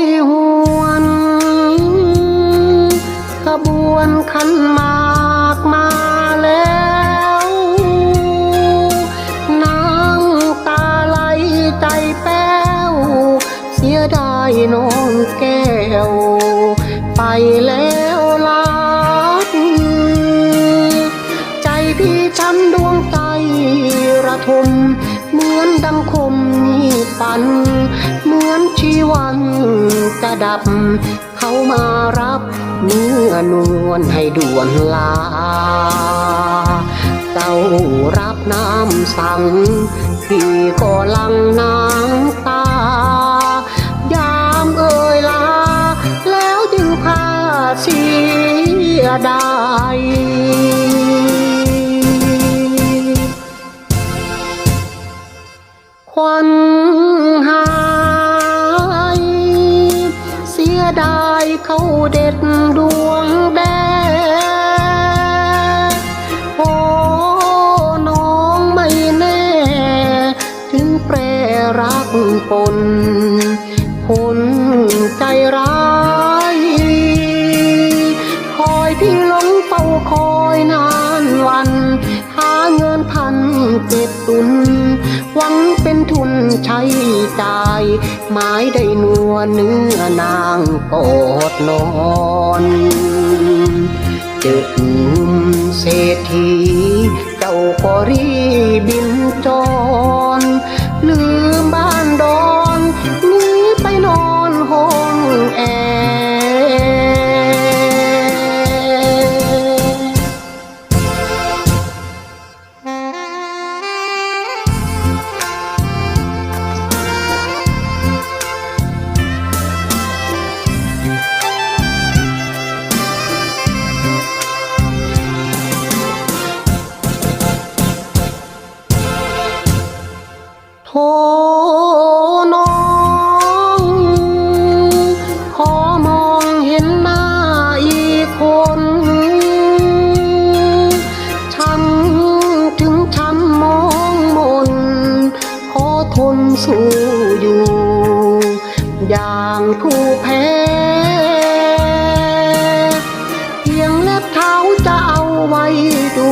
ยหวนขบวนขันมากมาแล้วน้ำตาไหลใจแป้ว เสียดายน้องแก้ว ไปแล้วลาดใจพี่ช้ำดวงใจระทม เหมือนดังคม ฝัน เหมือนชีวันจะดับ เขามารับเนื้อนวลให้ด่วนลา เจ้ารับน้ำสั่งพี่ก็ลังน้ำตา ยามเอ่ยลา แล้วจึงพาเสียดาย ควันหายเสียดายเขาเด็ดดวงแดงโอ้น้องไม่แน่ ถึงแปรรักปนคนใจร้ายคอยพี่หลงเฝ้าคอยนานวัน หาเงินพันเก็บตุน หวังเป็นทุนใช้จ่ายหมายได้นัวเนื้อนางกอดนอนเจอหนุ่มเศรษฐีเจ้าก็รีบบินจร น้อง ขอมองเห็นหน้าอีกคนช้ำถึงช้ำมองมน ขอทนสู้อยู่ อย่างผู้แพ้เพียงเล็บเท้าจะเอาไว้ดู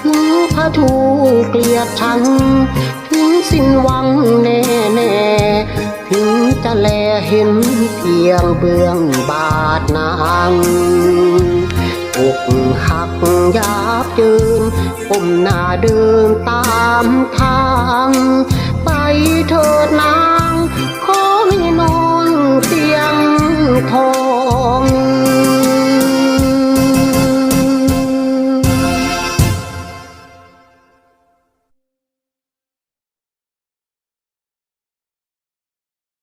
ถึงพระถูกเกลียดชังถึง สิ้นหวังแน่แน่ถึงจะแลเห็นเพียงเบื้องบาดนางอกหักยาบเยินก้มหน้าเดินตามทาง ไปเถิดนาง ขอให้นอนเตียงทอง